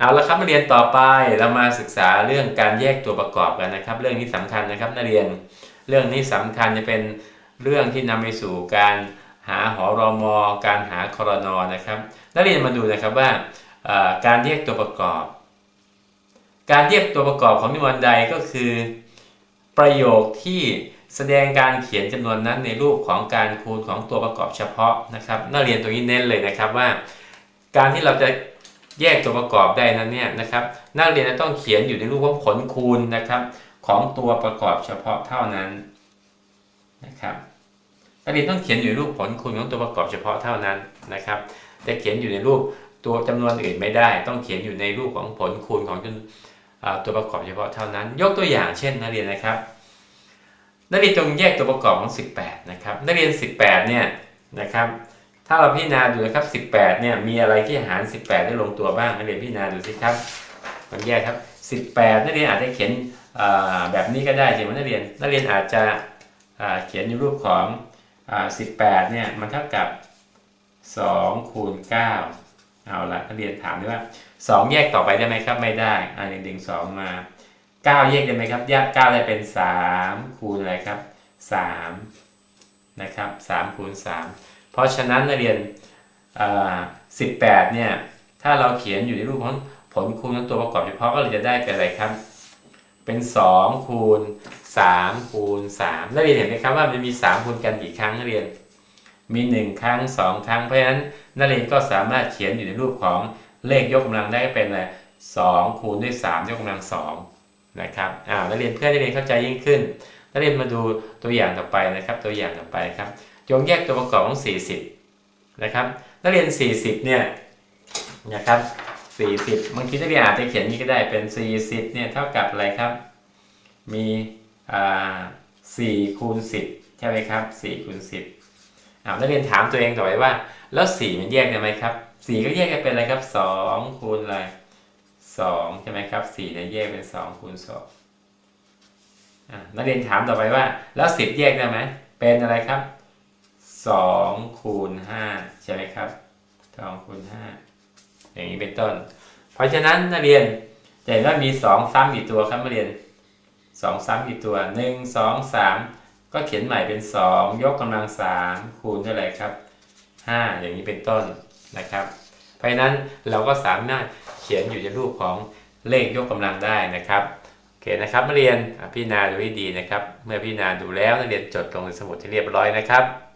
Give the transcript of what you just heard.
เอาละครับนักเรียนต่อไปเรามาศึกษาเรื่องการแยกตัวประกอบกันนะครับ เรื่องนี้สำคัญนะครับนักเรียนเรื่องนี้สำคัญจะเป็นเรื่องที่นำไปสู่การหาหอรอมอการหาคอรนอนะครับนักเรียนมาดูนะครับว่าการแยกตัวประกอบ การแยกตัวประกอบของนิวรณ์ใดก็คือ ประโยคที่แสดงการเขียนจำนวนนั้นในรูปของการคูณของตัวประกอบเฉพาะนะครับนักเรียนตรงนี้เน้นเลยนะครับว่า การที่เราจะ แยกตัวประกอบได้นั้นเนี่ยนะครับ นักเรียนจะต้องเขียนอยู่ในรูปของผลคูณนะครับ ของตัวประกอบเฉพาะเท่านั้นนะครับนักเรียนต้องเขียนอยู่ในรูปผลคูณของตัวประกอบเฉพาะเท่านั้นนะครับจะเขียนอยู่ในรูปตัวจำนวนอื่นไม่ได้ ต้องเขียนอยู่ในรูปของผลคูณของตัวประกอบเฉพาะเท่านั้น ยกตัวอย่างเช่นนักเรียนนะครับ นักเรียนจงแยกตัวประกอบของ 18 นะครับ นักเรียน 18 เนี่ยนะครับ ถ้าเราพิจารณาดูนะครับ 18 เนี่ยมีอะไรที่หาร 18 ได้ลงตัวบ้างนักเรียนพิจารณาดูสิครับมันแยกครับ 18นักเรียนอาจจะเขียนแบบนี้ก็ได้ใช่ไหมนักเรียนนักเรียนอาจจะเขียนในรูปของอ18 เนี่ยมันเท่ากับ 2 คูณ 9 เอาละนักเรียนถามด้วยว่า 2 แยกต่อไปได้ไหมครับไม่ได้อันนี้ดึง2 มา 9 แยกได้ไหมครับแยก9ได้เป็น 3 คูณอะไรครับ 3 นะครับ3คูณ 3 เพราะฉะนั้นนักเรียน18เนี่ยถ้าเราเขียนอยู่ในรูปของผลคูณของตัวประกอบเฉพาะก็เลยจะได้เป็นอะไรครับ เป็น 2 คูณ 3 คูณ3นักเรียนเห็นไหมครับว่ามันมี 3 คูณกันกี่ครั้งนักเรียน มี 1 ครั้ง 2 ครั้ง เพราะฉะนั้นนักเรียนก็สามารถเขียนอยู่ในรูปของเลขยกกำลังได้เป็นอะไร2คูณด้วย 3 ยกกำลัง2นะครับอ่านักเรียนเพื่อนักเรียนเข้าใจยิ่งขึ้นนักเรียนมาดูตัวอย่างต่อไปนะครับ ตัวอย่างต่อไปครับ จงแยกตัวประกอบของ 40 นะครับ นักเรียน 40 เนี่ยนะครับ40บางทีนักเรียนอาจจะเขียนนี้ก็ได้เป็น 40เนี่ยเท่ากับอะไรครับ มีอ่า4คูณ10 ใช่ไหมครับ4คูณ10อ่านักเรียนถามตัวเองต่อไปว่า แล้ว 4 มันแยกได้ไหมครับ 4 ก็แยกกันเป็นอะไรครับ2คูณอะไร2ใช่ไหมครับ4เนี่ยแยกเป็น2คูณ2อะนักเรียนถามต่อไปว่า แล้วสิบแยกได้ไหมเป็นอะไรครับ สองคูณห้าใช่ไหมครับสองคูณห้าอย่างนี้เป็นต้น เพราะฉะนั้นนักเรียนจะเห็นว่ามีสองซ้ำกี่ตัวครับนักเรียนสองซ้ำกี่ตัวหนึ่งสองสามก็เขียนใหม่เป็นสองยกกำลังสามคูณเท่าไหร่ครับห้าอย่างนี้เป็นต้นนะครับ เพราะฉะนั้นเราก็สามารถเขียนอยู่ในรูปของเลขยกกำลังได้นะครับโอเคนะครับนักเรียนพี่นาดูให้ดีนะครับ เมื่อพี่นาดูแล้วนักเรียนจดลงในสมุดที่เรียบร้อยนะครับ